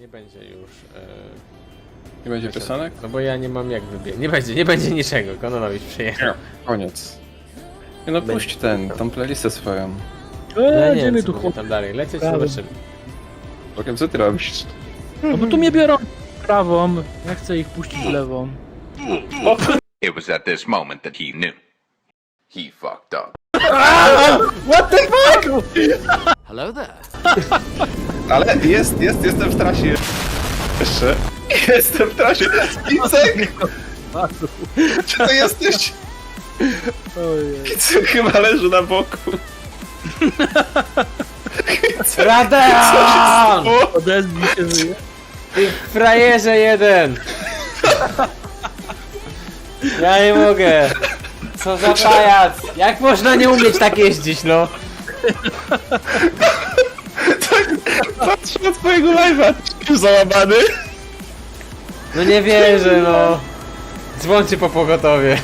nie będzie już. E, Nie będzie piosenek? no bo ja nie mam jak wybiec. Nie będzie, nie będzie niczego. Kononowicz przyjechał. Koniec. Nie no puść ten, tą playlistę swoją. Ja Eee, nie gdzie mnie wiem, tu co tam dalej. Lecieć Prawy. zobaczymy. Bokiem, co ty robisz? No bo tu mnie biorą prawą, ja chcę ich puścić lewą. It was at this moment that he knew. He fucked up. What the fuck? Ale jest, jest, jestem w trasie. Jeszcze. Jestem w trasie. Icek! Czy to jesteś? Ojej. Icek chyba leży na boku. Radan! O! Odezwij się żyje. Ty frajerze jeden! Ja nie mogę! Co za pajac! Jak można nie umieć tak jeździć, no? Patrzę na twojego live'a. Już załamany. No nie wierzę, no. Dzwońcie po pogotowie.